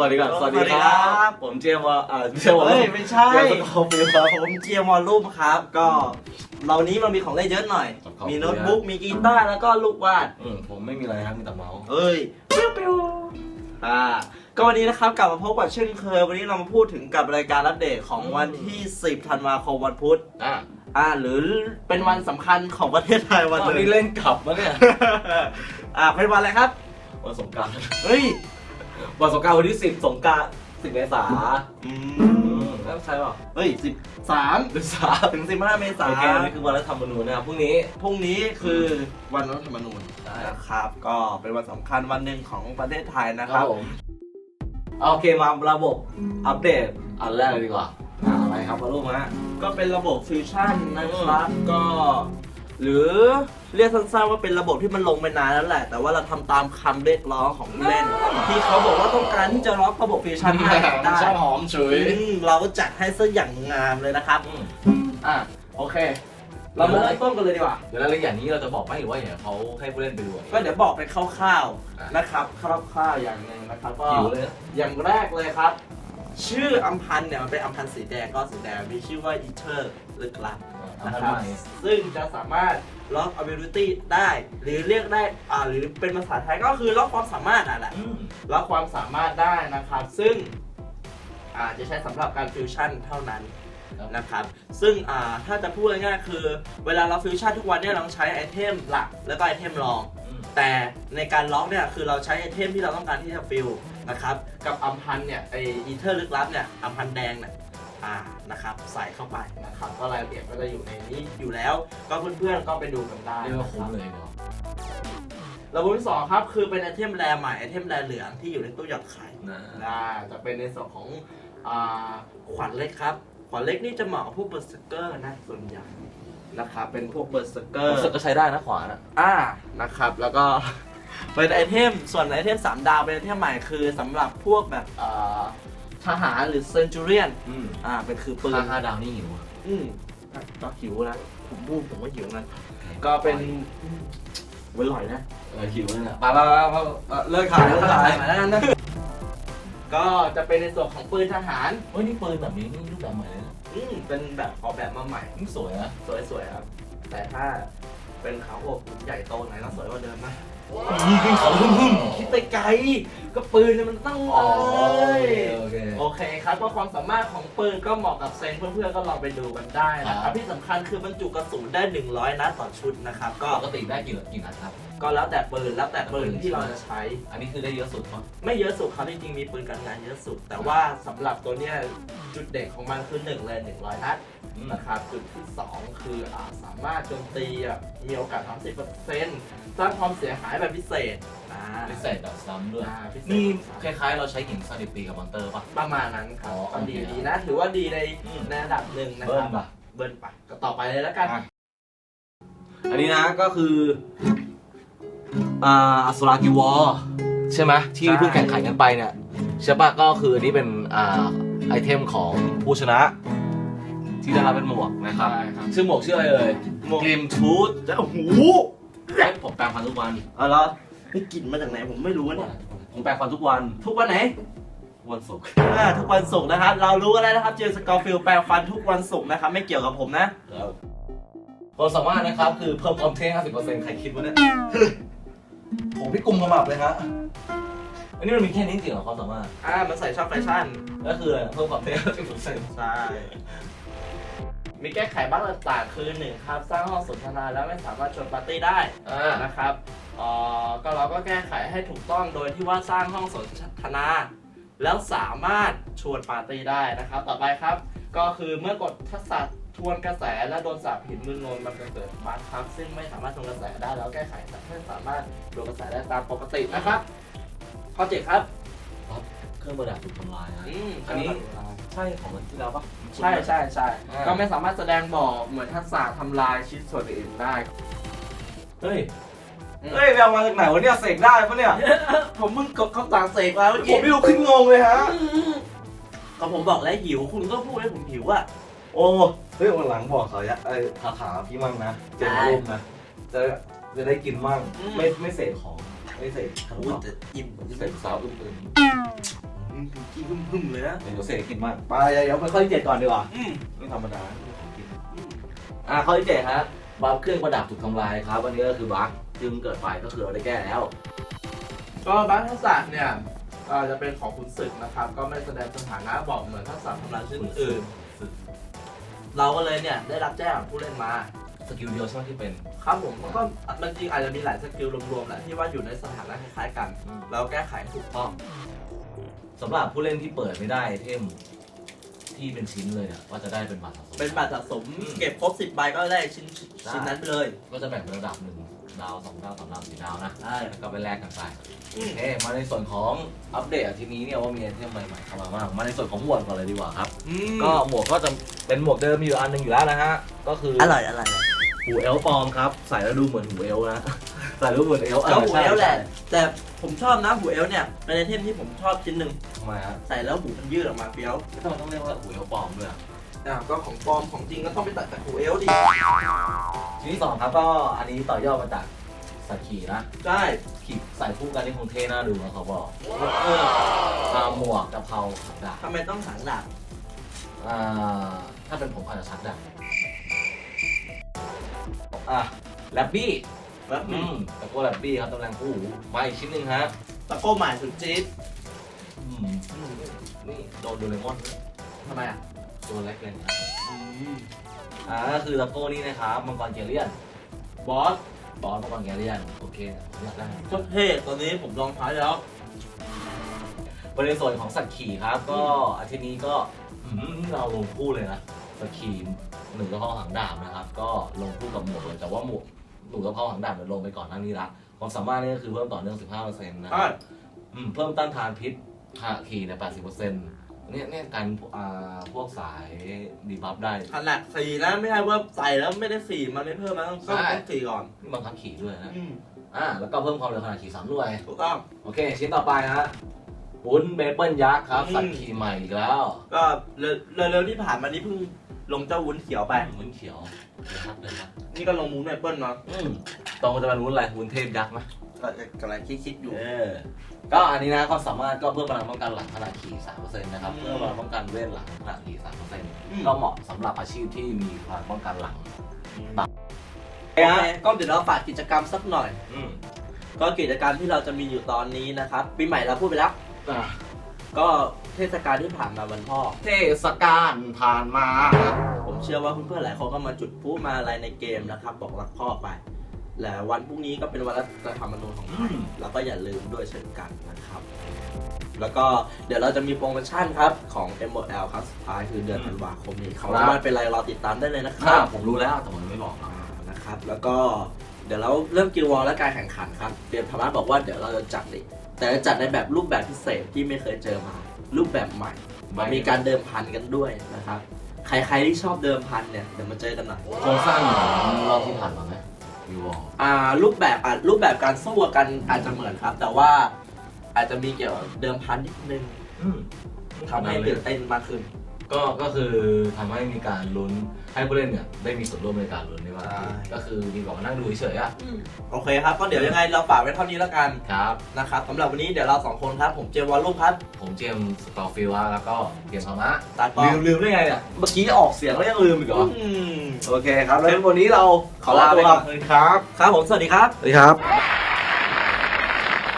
วัสดีครับสสวัวัสสดีดีคครัรับ บ ผมเจมส์วออ่าเจมส์วอลเฮ้ยไม่ใช่เจมส์สกอร์ฟิลครับผมเจียมวอลลุ่มครับ ก็เรานี้มันมีของเล่นเยอะหน่อย ขอบคุณ มีโน้ตบุ๊กมีกีตาร์แล้วก็ลูกวาด อืมผมไม่มีอะไรครับมีแต่เมาส์เอ้ยเปียวเปียวอ่า ก็วันนี้นะครับกลับมาพบกับเช่นเคย วันนี้เรามาพูดถึงกับรายการอัปเดตของวันที่ 10 ธันวาคมวันพุธ อะอ่า หรือเป็นวันสำคัญของประเทศไทยวันหวันนึ่นี้งเล่นกลับมาเนี่ย อ่าเป็นวันอะไรครับ วันสงกราร เฮ้ย วันสงกรารวันที่สิบสงกรารสิบเมษาอือืมมแล้วใช่เปล่าเฮ้ยสิบสามเดือนสามถึงสิบห้าเมษาโอเคอันนี้คือวันรัฐธรรมนูญนะครับพรุ่งนี้ พรุ่งนี้คือวันรัฐธรรมนูญใช่ นะครับ ก็เป็นวันสำคัญวันหนึ่งของประเทศไทยนะครับ ผมโอเคมาระบบอัปเดตอันแรกเลยดีกว่าอ่าอะไรครับมาลูกมา ก็เป็นระบบฟิวชั่นนะครับ ก็ หรือเรียกสั้นๆว่าเป็นระบบที่มันลงไปนานแล้วแหละ แต่ว่าเราทำตามคำเรียกร้องของผู้เล่น ที่เขาบอกว่าต้องการที่จะล็อกระบบฟิวชั่นให้ได้ชอบหอมเฉยอืมเราก็จัดให้ซะอย่างงามเลยนะครับอืมอะโอเค เรามาเริ่มต้นกันเลยดีกว่า เดี๋ยวรายละเอียดนี้เราจะบอกไหมหรือว่าอย่างเขาให้ผู้เล่นไปดูอะก็เดี๋ยวบอกไปคร่าวอะๆนะครับคร่าวๆอย่างหนึ่งนะครับก็หิวเลยนะอย่างแรกเลยครับ ชื่ออัมพันธ์เนี่ยมันเป็นอัมพันธ์สีแดงก็สีแดงมีชื่อว่าอีเทอร์ลึกลับเอานะมาครับใหม่ซึ่งจะสามารถล็อก ability ได้ หรือเรียกได้อ่าหรือเป็นภาษาไทยก็คือล็อกความสามารถอะแหละอืมล็อกความสามารถได้นะครับ ซึ่งอ่าจะใช้สำหรับการฟิวชั่นเท่านั้นนะครับ ซึ่งอ่าถ้าจะพูดง่ายๆคือเวลาเราฟิวชั่นทุกวันเนี่ยเราต้องใช้ไอเทมหลักแล้วก็ไอเทมรองอืมแต่ในการล็อกเนี่ยคือเราใช้ไอเทมที่เราต้องการที่จะฟิล นะครับ กับอัมพันธ์เนี่ยไออีเทอร์ลึกลับเนี่ยอัมพันธ์แดงเนี่ยอ่านะครับใส่เข้าไปนะครับก็รายละเอียดก็จะอยู่ในนี้อยู่แล้ว ก็เพื่อนๆก็ไปดูกันได้เรียกว่านะคคุ้มรับเลยเนาะระบบที่สองครับคือเป็นไอเทมแรใหม่ไอเทมแรเหลืองที่อยู่ในตู้หยอดไข่นะนะจะเป็นในส่วนของอ่าขวัญเล็กครับ ขวัญเล็กนี่จะเหมาะกับพวกเบอร์สเกอร์นะส่วนใหญ่นะครับเป็นพวกเบอร์สเกอรู้ร์สึกก็ใช้ได้นะขวาน่ะอ่านะครับ แล้วก็ เป็นไอเทม ส่วนไอเทม 3 ดาวเป็นไอเทมใหม่คือสำหรับพวกแบบเอ่อทหารหรือเซนจูเรียนอืมอ่าเป็นคือปืนห้าห้าดาวนี่หิวอะอืมก็หิวนะผมพูดผมว่าหิวนะก็เป็นเว้นลอยนะ เออหิวเลยนะไปไปไปไปไปเลิกขายเลิกขายมาแล้วกันนะก็จะเป็นในส่วนของปืนทหาร เฮ้ยนี่ปืนแบบนี้นี่รูปแบบใหม่เลยนะอืมเป็นแบบออกแบบมาใหม่ นี่สวยนะสวยๆครับ แต่ถ้าเป็นเขาอกใหญ่โตหน่อยก็สวยกว่าเดิมนะ เขาหึ่มหึ่มคิด ไปไกลก็ปืนเนี่ยมันต้องอ๋อเลโอเคยโอเค โอเคครับก็ความสามารถของปืนก็เหมาะกับเซนเพื่อนๆก็ลองไปดูกันได้นะคครัรับ บที่สำคัญคือบรรจุกระสุนได้ 100 นัดต่อชุดนะครับก็ปกติได้กี่กี่นัดครับ ก็แล้วแต่ปืนแล้วแต่ปืนที่เราจะใช้ อันนี้คือได้เยอะสุดมั้งไม่เยอะสุดครับจริงๆมีปืนกันงานเยอะสุด แต่ว่าสำหรับตัวเนี้ยจุดเด่นของมันคือ1เลย100นัด อืม นะครับจุดที่ 2 คืออาสามารถโจมตีอะมีโอกาส 30%สร้างความเสียหายแบบพิเศษอ่า พิเศษแบบซ้ำด้วย อ่าพิเศษ นี่คล้ายๆ เราใช้หินสถิตีกับมอนเตอร์ป่ะ ประมาณนั้นครับอ๋อก็ดีโอเคดีนะ ถือว่าดีในอืมในระดับหนึ่งนะคเบิ้รัลบป่ะ เบิ้ลไปก็ต่อไปเลยแล้วกัน อะ อันนี้นะก็คืออ่าอสุรากิวอร์ใช่ไหมที่ใช่ เพิ่งแข่งขันกันไปเนี่ยใช่ปะก็คืออันนี้เป็นอ่าไอเทมของผู้ชนะ ที่ได้รับเป็นหมวกนะครับ ครับ ชื่อหมวกชื่ออะไรเอ่ยหมวกกลิมทูธจะโอ้โหเฮ้ยผมแปรงฟันทุกวัน เอาละ นี่กลิ่นมาจากไหนผมไม่รู้เนี่ยผมแปรงฟันทุกวัน ทุกวันไหน วันศุกร์อ่าทุกวันศุกร์นะครับเรารู้กันแล้วนะครับ เจมส์สกอร์ฟิลด์แปลงฟันทุกวันศุกร์นะครับ ไม่เกี่ยวกับผมนะครับความสามารถนะครับ คือเพิ่มความเท่50%ใครคิดวะเนี่ยผมพี่กลุ่มขมับเลยฮะอันนี้มันมีแค่นี้จริงเหรอความสามารถอ่ามันใส่ชอบแฟชั่น ก็คืออะไรเพิ่มความเท่50%ใช่มีแก้ไขบ้างต่างๆคือหนึ่งครับ สร้างห้องสนทนาแล้วไม่สามารถชวนปาร์ตี้ได้อ่านะครับ เอ่อก็เราก็แก้ไขให้ถูกต้องโดยที่ว่าสร้างห้องสนทนา แล้วสามารถชวนปาร์ตี้ได้นะครับ ต่อไปครับ ก็คือเมื่อกดทักษะทวนกระแสและโดนสาบหินมึนงงมันจะเกิดบั๊กครับ ซึ่งไม่สามารถทวนกระแสได้แล้วแก้ไขให้สามารถทวนกระแสได้ตามปกตินะครับ ข้อเจ็ดครับเครื่องประดับถูกทำลายนะอืมอันนี้ใช่ของมันที่แล้วปะใช่ใช่ใช่อ่าก็ไม่สามารถแสดงบอกเหมือนทักษะทำลายชิ้นส่วนอื่นได้ เฮ้ยอืม เฮ้ยไปเอามาจากไหนวะเนี่ยเสกได้ปะเนี่ย ผมมึงกดคำสั่งเสกมาเมื่อผกี้มไม่รู้ขึ้นงงเลยฮะ ก็ผมบอกแล้วหิวคุณก็พูดให้ผมหิวอะโอ้เฮ้ยวันหลังบอกเขาอยไอ้คาถาพี่มั่งนะเจนรูปนะจะจะได้กินมั่งไม่ไม่เสกของไม่เสกขนมอุ้ยแต่อิ่มเสกสาวอื่นกินหึ่มๆเลยนะเดี๋ยวเสกกินมากไปเดี๋ยวไปข้อที่เจ็ดก่อนดีกว่าอืมไม่ธรรมดาของกินอ่าข้อที่เจ็ดฮะบัฟเครื่องประดับถูกทำลายครับวันนี้ก็คือบัฟ จึงเกิดไปก็คือเราได้แก้แล้ว ก็บ้านทักษะเนี่ยเอ่อจะเป็นของคุณศึกนะครับ ก็ไม่แสดงสถานะบอกเหมือนทักษะทำลายชนิดอื่น เราก็เลยเนี่ยได้รับแจ้งจากผู้เล่นมา สกิลเดียวใช่ไหมที่เป็นครับผมมันก็มันจริงอาจจะมีหลายสกิลรวมๆแหละที่ว่าอยู่ในสถานะคล้ายๆกัน เราแก้ไขให้ถูกต้อง สำหรับผู้เล่นที่เปิดไม่ได้ไอเทมที่เป็นชิ้นเลยเนี่ยก็จะได้เป็นบัตรสะสมเป็นบัตรสะสมเก็บครบ 10 ใบก็ได้ชิ้นชิ้นนั้นไปเลย ก็จะแบ่งเป็นระดับหนึ่ง ดาวสองดาวสามดาวสี่ดาวนะใช่แล้วก็ไปแลกกันไปอืมโอเคมาในส่วนของอัปเดตอาทีนี้เนี่ยว่ามีไอเทมใหม่ๆเข้ามามากมาในส่วนของหมวกก่อนเลยดีกว่าครับก็ก็หมวกก็จะเป็นหมวกเดิมมีอยู่อันหนึงอยู่แล้วนะฮะก็คืออร่อยอร่อยหูเอลปลอมครับใส่แล้วดูเหมือนหูเอลนะ ใส่แล้วเหมือนเอลก็หูเอลแหละใช่แต่ผมชอบนะหูเอลเนี่ยเป็นไอเทมที่ผมชอบชิ้นหนึ่งทำไมฮะใส่แล้วหูมันยืดออกมาเฟี้ยวทำไมต้องเรียกว่าหูเอลปลอมด้วยอะอ่าก็ของปลอมของจริงก็ต้องไปตัดจากหูเอลดิชิ้น ที่สองครับก็อันนี้ต่อยอดมาจากสักขีนะใช่ขีดใส่คู่กันที่คงเท่น่าดูนะเขาบอกเอออ่าหมวกกะเพราขับดาบทำไมต้องสังดาบอ่าถ้าเป็นผมอาจจะชักดาบอะแลบบี้แล้วอืมตะโก้แลบบี้ครับตำแหน่งคู่หูมาอีกชิ้นหนึ่งฮะตะโก้หมายสุดจี๊ดอืมนี่โดนโดเรมอนด้วยทำไมอะตัวเล็กเลยนะ อ่าก็คือตะโก้นี่นะครับมังกรเกเลียนบอสบอสมังกรเกเลียนโอเคผมอยากได้ โคตรเท่ตัวนี้ผมลองใช้แล้วในส่วนของสัตว์ขี่ครับ ก็อาทิตย์นี้ก็อืมนี่เราลงคู่เลยนะสัตว์ขี่หนึ่งกระเพาะหางดาบนะครับ ก็ลงคู่กับหมวกเลยแต่ว่าหมวกหนึ่งกระเพาะหางดาบเนี่ยลงไปก่อนหน้านี้ละความสามารถนี่ก็คือเพิ่มต่อเนื่อง 15%นะใช่อืมเพิ่มต้านทานพิษหาขี่ใน80%เนี่ยเนี่ยการอ่าพวกสายดีบัฟได้ ขนาดสี่นะไม่ใช่ว่าใส่แล้วไม่ได้สี่มันไม่เพิ่มนะต้องใช่ต้องสี่ก่อนบังคับขี่ด้วยนะอืมอ่าแล้วก็เพิ่มความเร็วขณะขี่สามด้วย ถูกต้อง โอเค ชิ้นต่อไปฮะวุ้นเบเปิลยักษ์ครับอืม สัตว์ขี่ใหม่อีกแล้วก็เร็วเร็วๆที่ผ่านมานี้เพิ่งลงเจ้าวุ้นเขียวไป วุ้นเขียวเดี๋ยวครับเดี๋ยวครับนี่ก็ลงมูนแอปเปิลมาอืมตรงจะเป็นวุ้นอะไรวุ้นเทพยักษ์ไหม ก็กำลังคิดๆอยู่ เออ ก็อันนี้นะความสามารถก็เพิ่มพลังป้องกันหลังขณะขี่ 3%นะครับอืมเพิ่มพลังป้องกันเวทหลังขณะขี่อืม3%ก็เหมาะสำหรับอาชีพที่มีพลังป้องกันหลังโอเคก็เดี๋ยวเราฝากกิจกรรมสักหน่อย อืมก็กิจกรรมที่เราจะมีอยู่ตอนนี้นะครับปีใหม่เราพูดไปแล้ว อะก็เทศกาลที่ผ่านมาวันพ่อ เทศกาลผ่านมา ผมเชื่อว่าเพื่อนๆหลายคนก็มาจุดพลุมาอะไรในเกมนะครับ บอกรักพ่อไป และวันพรุ่งนี้ก็เป็นวันรัฐธรรมนูญของไทยเราก็อย่าลืมด้วยเช่นกันนะครับ แล้วก็เดี๋ยวเราจะมีโปรโมชั่นครับของ m o l ครับสุดท้ายคือเดือนธันวาคมนี้เขาว่าเป็นไรรอติดตามได้เลยนะคครัรับบผมรู้แล้วแต่ผมไม่บอกนะนะครับ แล้วก็เดี๋ยวเราเริ่มกิลวอลและการแข่งขันครับเตรียมธรรมะบอกว่าเดี๋ยวเราจะจัดเลยแต่จะจัดในแบบรูปแบบพิเศษที่ไม่เคยเจอมา รูปแบบใหม่มีการเดิมพันกันด้วยนะครับ ใครๆที่ชอบเดิมพันเนี่ยเดี๋ยวมาเจอกันหน่อย โครงสร้างเหมือนรอบที่ผ่านมาไหม วิวอลอ่ารูปแบบอะรูปแบบการสู้กันอาจจะเหมือนครับ แต่ว่าอาจจะมีเกี่ยวกับเดิมพันนิดนึงอืมทำให้ตื่นเต้นมากขึ้น ก็ก็คือทำให้มีการลุ้นให้ผู้เล่นเนี่ยได้มีส่วนร่วมในการลุ้นได้มากขึ้นใช่ ก็คือดีกว่ามานั่งดูเฉยๆอะโอเคครับก็เดี๋ยวยังไงเราฝากไว้เท่านี้แล้วกันครับนะครับสำหรับวันนี้เดี๋ยวเราสองคนครับผมเจมส์วอลลุ่มครับผมเจมส์สกอร์ฟิลด์แล้วก็เกมสามะตาปอลืมมลืมได้ไงเนี่ยเมื่อกี้ออกเสียงแล้วยังลืมอีกเหรออืมโอเคครับแล้ววันนี้เราขอลาไปก่อน ครับ ครับผมสวัสดีครับ สวัสดีครับ